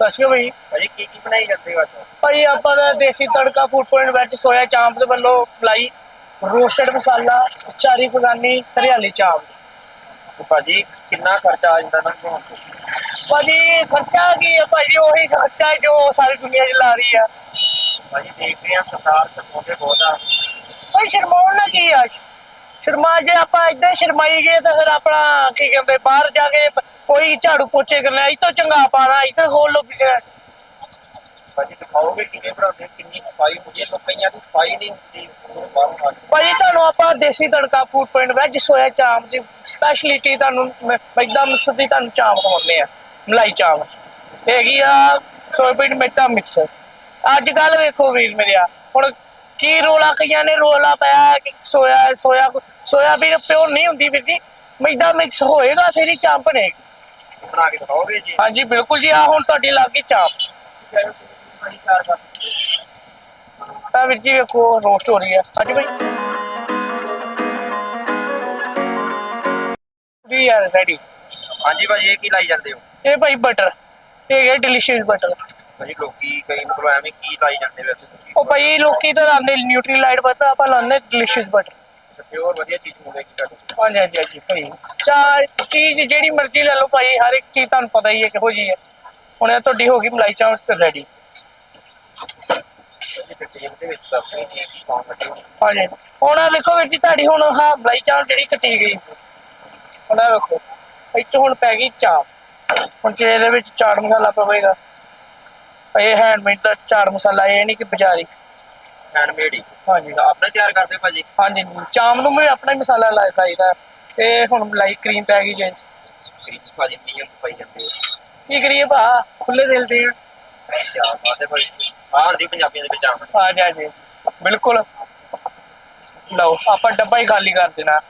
ਦੱਸਿਓ ਬਈ। ਭਾਜੀ ਕੀ ਕੀ ਬਣਾਈ ਜਾਂਦੇ ਹੋ ਅੱਜ? ਭਾਈ ਆਪਾਂ ਦਾ ਦੇਸੀ ਤੜਕਾ ਫੂਡ ਪੁਆਇੰਟ ਵਿੱਚ ਸੋਇਆ ਚਾਂਪ ਦੇ ਵੱਲੋਂ ਮਲਾਈ ਰੋਸਟਡ ਮਸਾਲਾ ਚਾਰੀ ਫਗਾਨੀ ਹਰਿਆਲੀ ਚਾਂਪ। ਭਾਜੀ ਕਿੰਨਾ ਖਰਚਾ ਆ ਜਾਂਦਾ ਨਾ? ਭਾਜੀ ਖਰਚਾ ਕੀ ਹੈ ਭਾਜੀ? ਉਹੀ ਖਰਚਾ ਜੋ ਸਾਰੀ ਦੁਨੀਆ 'ਚ ਲਾ ਰਹੀ ਆ। ਭਾਜੀ ਦੇਖਦੇ ਆ ਸਰਦਾਰ ਸਰਪੋਟੇ ਬਹੁਤ ਆ। ਭਾਈ ਸ਼ਰਮਾਉਣ ਨਾ ਕੀ ਆ ਸ਼ਰਮਾ ਜੇ ਆਪਾਂ ਇਦਾਂ ਸ਼ਰਮਾਈ ਗਏ ਤਾਂ ਫਿਰ ਆਪਣਾ ਕੀ ਕਹਿੰਦੇ ਬਾਹਰ ਜਾ ਕੇ ਕੋਈ ਝਾੜੂ ਪੋਚੇ ਕਰਨਾ ਇਹ ਤੋਂ ਚੰਗਾ ਪਾਣਾ ਇੱਥੇ ਖੋਲ ਲੋ ਬਿਜ਼ਨਸ ਭਾਜੀ ਦਿਖਾਓਗੇ ਕਿਵੇਂ ਬਣਾਉਂਦੇ ਕਿੰਨੀ ਸਫ਼ਾਈ ਹੁੰਦੀ ਹੈ? ਲੋਕ ਕਈਆਂ ਦੀ ਸਫ਼ਾਈ ਨਹੀਂ ਹੁੰਦੀ ਉਹ ਬਾਹਰੋਂ ਆ ਕੇ। ਭਾਜੀ ਤੁਹਾਨੂੰ ਆਪਾਂ ਦੇਸੀ ਤੜਕਾ ਫੂਡ ਪੁਆਇੰਟ ਵਿੱਚ ਸੋਇਆ ਚਾਂਪ ਦੀ ਸਪੈਸ਼ਲਿਟੀ ਤੁਹਾਨੂੰ ਇਦਾਂ ਮਿਕਸ ਦੀ ਤੁਹਾਨੂੰ ਚਾਂਪ ਖਵਾਉਂਦੇ ਆ ਮਲਾਈ ਚਾਂਪ ਹੈਗੀ ਆ ਸੋਇਆਬੀਨ ਮਿੱਠਾ ਮਿਕਸ ਅੱਜ ਕੱਲ ਵੇਖੋ ਵੀਰ ਮੇਰਿਆ ਹੁਣ ਕੀ ਰੋਲਾ ਕਈਆਂ ਨੇ ਰੋਲਾ ਪਾਇਆ ਕਿ ਸੋਇਆ ਸੋਇਆ ਸੋਇਆਬੀਨ ਪਿਓਰ ਨਹੀਂ ਹੁੰਦੀ ਵੀਰ ਜੀ। ਮੈਦਾ ਮਿਕਸ ਹੋਏਗਾ ਫਿਰ ਹੀ ਚਾਂਪ ਬਣੇਗੀ ਬਣਾ ਕੇ ਦਿਖਾਓਗੇ ਜੀ। ਹਾਂਜੀ ਬਿਲਕੁਲ ਜੀ ਆ ਹੁਣ ਤੁਹਾਡੀ ਲੱਗ ਗਈ ਚਾਂਪ। ਤਾਂ ਵੀਰ ਜੀ ਵੇਖੋ ਰੋਸਟ ਹੋ ਰਹੀ ਹੈ। ਹਾਂਜੀ ਭਾਈ ਵੀ ਯਾਰ ਰੈਡੀ ਹਾਂਜੀ ਭਾਜੀ ਇਹ ਕੀ ਲਾਈ ਜਾਂਦੇ ਹੋ? ਇਹ ਭਾਈ ਬਟਰ ਇਹ ਹੈ ਡਿਲੀਸ਼ੀਅਸ ਬਟਰ ਭਾਜੀ ਲੋਕੀ ਕਈ ਮਤਲਬ ਐਵੇਂ ਕੀ ਲਾਈ ਜਾਂਦੇ ਵੈਸੇ ਤੁਸੀਂ? ਉਹ ਭਾਈ ਲੋਕੀ ਤਾਂ ਲਾਉਂਦੇ ਨਿਊਟਰੀਲਾਈਟ ਬਟਰ ਆਪਾਂ ਲਾਉਂਦੇ ਡਿਲੀਸ਼ੀਅਸ ਬਟਰ ਪਿਓਰ ਵਧੀਆ ਚੀਜ਼ ਮਿਲੇਗੀ ਤੁਹਾਨੂੰ ਹਾਂਜੀ ਹਾਂਜੀ ਹਾਂਜੀ ਭਾਈ ਚਾਹ ਚੀਜ਼ ਜਿਹੜੀ ਮਰਜ਼ੀ ਲੈ ਲਓ ਭਾਈ ਹਰ ਇੱਕ ਚੀਜ਼ ਤੁਹਾਨੂੰ ਪਤਾ ਹੀ ਹੈ ਕਿਹੋ ਜੀ ਹੈ। ਹੁਣ ਇਹ ਤੁਹਾਡੀ ਹੋ ਗਈ ਮਲਾਈ ਚਾਂਪ ਰੈਡੀ ਭਾਜੀ ਡਿਟੇਲ ਦੇ ਵਿੱਚ ਦੱਸ ਨਹੀਂ ਹੈ ਕੀ ਪਾਉਣ ਲੱਗੇ ਹੋ। ਹਾਂਜੀ। ਹੁਣ ਆਹ ਵੇਖੋ ਵੀਰ ਜੀ ਤੁਹਾਡੀ ਹੁਣ ਆਹ ਮਲਾਈ ਚਾਂਪ ਜਿਹੜੀ ਕੱਟੀ ਗਈ। ਹੁਣ ਆਹ ਵੇਖੋ ਇੱਥੇ ਹੁਣ ਪੈ ਗਈ ਚਾਪ ਹੁਣ ਜੇ ਇਹਦੇ ਵਿੱਚ ਚਾਟ ਮਸਾਲਾ ਪਵੇਗਾ। ਇਹ ਹੈਂਡਮੇਡ ਦਾ ਚਾਟ ਮਸਾਲਾ ਇਹ ਨਹੀਂ ਕਿ ਬਾਜ਼ਾਰੀ। ਹੈਂਡਮੇਡ ਹੀ। ਹਾਂਜੀ। ਤਾਂ ਆਪਣੇ ਤਿਆਰ ਕਰਦੇ ਹੋ ਭਾਜੀ? ਹਾਂਜੀ। ਚਾਪ ਨੂੰ ਵੀ ਆਪਣਾ ਹੀ ਮਸਾਲਾ ਲਾਇਆ ਚਾਹੀਦਾ ਤੇ ਹੁਣ ਮਲਾਈ ਕਰੀਮ ਪੈ ਗਈ ਜੇ ਕਰੀਮ ਭਾਜੀ ਨਿਯਮ ਪਾਈ ਜਾਂਦੇ ਹੋ। ਕੀ ਕਰੀਏ ਭਾ? ਖੁੱਲੇ ਦਿਲ ਦੇ ਆ। ਹੈ ਭਾਜੀ। ਆਹ ਹੁੰਦੀ ਪੰਜਾਬੀਆਂ ਦੇ ਵਿੱਚ ਆਮ ਆ ਜਾ ਜੀ ਬਿਲਕੁਲ। ਲਓ ਆਪਾਂ ਡੱਬਾ ਹੀ ਖਾਲੀ ਕਰ ਦੇਣਾ।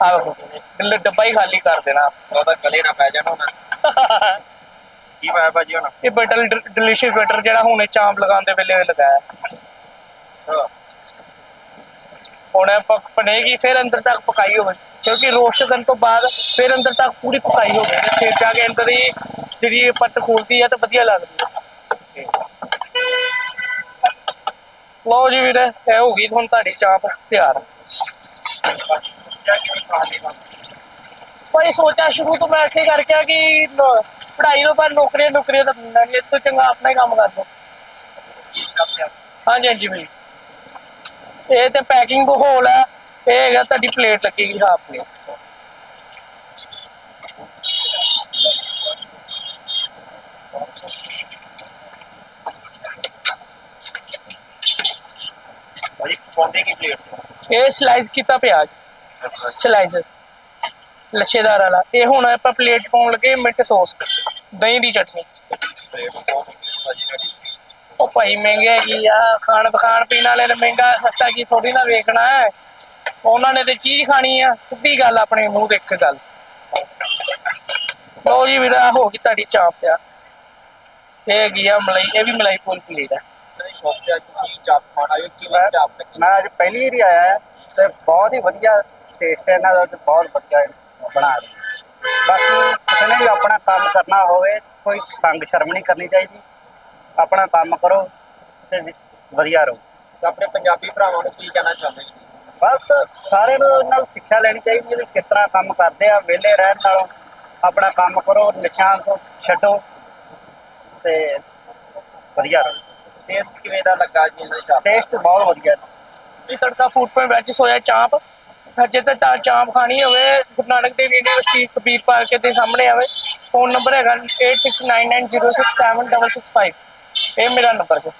ਆਹੋ। ਡੱਬਾ ਹੀ ਖਾਲੀ ਕਰ ਦੇਣਾ। ਉਹਦਾ ਗਲੇ ਨਾ ਪੈ ਜਾਣਾ ਹੁਣ। ਕੀ ਪਾਇਆ ਭਾਜੀ ਹੁਣ? ਇਹ ਬਟਰ ਡਿਲੀਸ਼ੀਅਸ ਬਟਰ ਜਿਹੜਾ ਹੁਣੇ ਚਾਂਪ ਲਗਾਉਣ ਦੇ ਵੇਲੇ ਲਗਾਇਆ। ਹੁਣ ਪਕ ਬਣੇਗੀ ਫਿਰ ਅੰਦਰ ਤੱਕ ਪਕਾਈ ਹੋਵੇ। ਕਿਉਂਕਿ ਰੋਸਟ ਕਰਨ ਤੋਂ ਬਾਅਦ ਫਿਰ ਅੰਦਰ ਤੱਕ ਪੂਰੀ ਪਕਾਈ ਹੋਵੇ। ਫਿਰ ਜਾ ਕੇ ਅੰਦਰ ਹੀ ਜਿਹੜੀ ਪੱਤ ਖੋਲਦੀ ਹੈ ਤਾਂ ਵਧੀਆ ਲੱਗਦੀ ਹੈ ਲਓ ਜੀ ਵੀਰੇ ਇਹ ਹੋ ਗਈ ਹੁਣ ਤੁਹਾਡੀ ਚਾਂਪ ਤਿਆਰ। ਭਾਈ ਸੋਚਿਆ ਸ਼ੁਰੂ ਤੋਂ ਮੈਂ ਐਸੇ ਕਰਕੇ ਆ ਕਿ ਪੜ੍ਹਾਈ ਤੋਂ ਬਾਅਦ ਨੌਕਰੀਆਂ ਨੌਕਰੀਆਂ ਤਾਂ ਮਿਲਣਾ ਨਹੀਂ ਇਹ ਤੋਂ ਚੰਗਾ ਆਪਣਾ ਹੀ ਕੰਮ ਕਰ ਲਓ ਹਾਂਜੀ ਹਾਂਜੀ ਭਾਈ ਇਹ ਤੇ ਪੈਕਿੰਗ ਹੋਲ ਹੈ ਇਹ ਹੈਗਾ ਤੁਹਾਡੀ ਪਲੇਟ ਲੱਗੇਗੀ ਹਾਫ ਪਲੇਟ। ਇਹ ਸਲਾਈਸ ਕੀਤਾ ਪਿਆਜ਼। ਸਲਾਈਸ ਲੱਛੇਦਾਰ ਵਾਲਾ। ਇਹ ਹੁਣ ਆਪਾਂ ਪਲੇਟ ਪਾਉਣ ਲੱਗੇ ਮਿੰਟ ਸੌਸ ਦਹੀਂ ਦੀ ਚਟਨੀ। ਉਹ ਭਾਈ ਮਹਿੰਗੇ ਹੈਗੀ ਆ, ਖਾਣ ਖਾਣ ਪੀਣ ਵਾਲੇ ਨੇ ਮਹਿੰਗਾ ਸਸਤਾ ਕੀ ਥੋੜੀ ਨਾ ਵੇਖਣਾ ਹੈ। ਉਹਨਾਂ ਨੇ ਤੇ ਚੀਜ਼ ਖਾਣੀ ਆ, ਸਿੱਧੀ ਗੱਲ ਆਪਣੇ ਮੂੰਹ ਦੇ ਇੱਕ ਗੱਲ। ਲੋ ਜੀ ਵੀਰਾ ਹੋ ਗਈ ਤੁਹਾਡੀ ਚਾਪ ਤਿਆਰ। ਇਹ ਹੈਗੀ ਮਲਾਈ, ਇਹ ਵੀ ਮਲਾਈ ਪੂਲ ਪਲੇਟ ਹੈ ਤੇ ਮੈਂ ਅੱਜ ਪਹਿਲੀ ਵਾਰੀ ਆਇਆ ਤੇ ਬਹੁਤ ਹੀ ਵਧੀਆ ਟੇਸਟ ਹੈ, ਇਹਨਾਂ ਦਾ ਬਹੁਤ ਵਧੀਆ ਬਣਾ ਰਹੇ ਬਾਕੀ ਕਿਸੇ ਨੇ ਵੀ ਆਪਣਾ ਕੰਮ ਕਰਨਾ ਹੋਵੇ ਕੋਈ ਸੰਗ ਸ਼ਰਮ ਨਹੀਂ ਕਰਨੀ ਚਾਹੀਦੀ। ਆਪਣਾ ਕੰਮ ਕਰੋ ਤੇ ਵਧੀਆ ਰਹੋ। ਤਾਂ ਆਪਣੇ ਪੰਜਾਬੀ ਭਰਾਵਾਂ ਨੂੰ ਕੀ ਕਹਿਣਾ ਚਾਹੁੰਦੇ ਜੀ? ਬਸ ਸਾਰਿਆਂ ਨੂੰ ਇਹਨਾਂ ਨੂੰ ਸਿੱਖਿਆ ਲੈਣੀ ਚਾਹੀਦੀ ਹੈ ਵੀ ਕਿਸ ਤਰ੍ਹਾਂ ਕੰਮ ਕਰਦੇ ਆ ਵਿਹਲੇ ਰਹਿਣ ਨਾਲੋਂ ਆਪਣਾ ਕੰਮ ਕਰੋ ਨਸ਼ਿਆਂ ਤੋਂ ਛੱਡੋ ਤੇ ਵਧੀਆ ਰਹੋ। ਟੇਸਟ ਕਿਵੇਂ ਦਾ ਲੱਗਾ ਜੀ ਇਹਨਾਂ ਦੀ ਚਾਪ? ਟੇਸਟ ਬਹੁਤ ਵਧੀਆ। ਹੈ ਤੁਸੀਂ ਤੜਕਾ ਫੂਡ ਪੁਆਇੰਟ ਵਿੱਚ ਸੋਇਆ ਚਾਂਪ। ਜੇ ਤਾਂ ਚਾਂਪ ਖਾਣੀ ਹੋਵੇ, ਗੁਰੂ ਨਾਨਕ ਦੇਵ ਯੂਨੀਵਰਸਿਟੀ, ਕਬੀਰ ਪਾਰਕ ਦੇ ਸਾਹਮਣੇ ਆਵੇ। ਫੋਨ ਨੰਬਰ ਹੈਗਾ 8699067665 ਇਹ ਮੇਰਾ ਨੰਬਰ ਹੈ।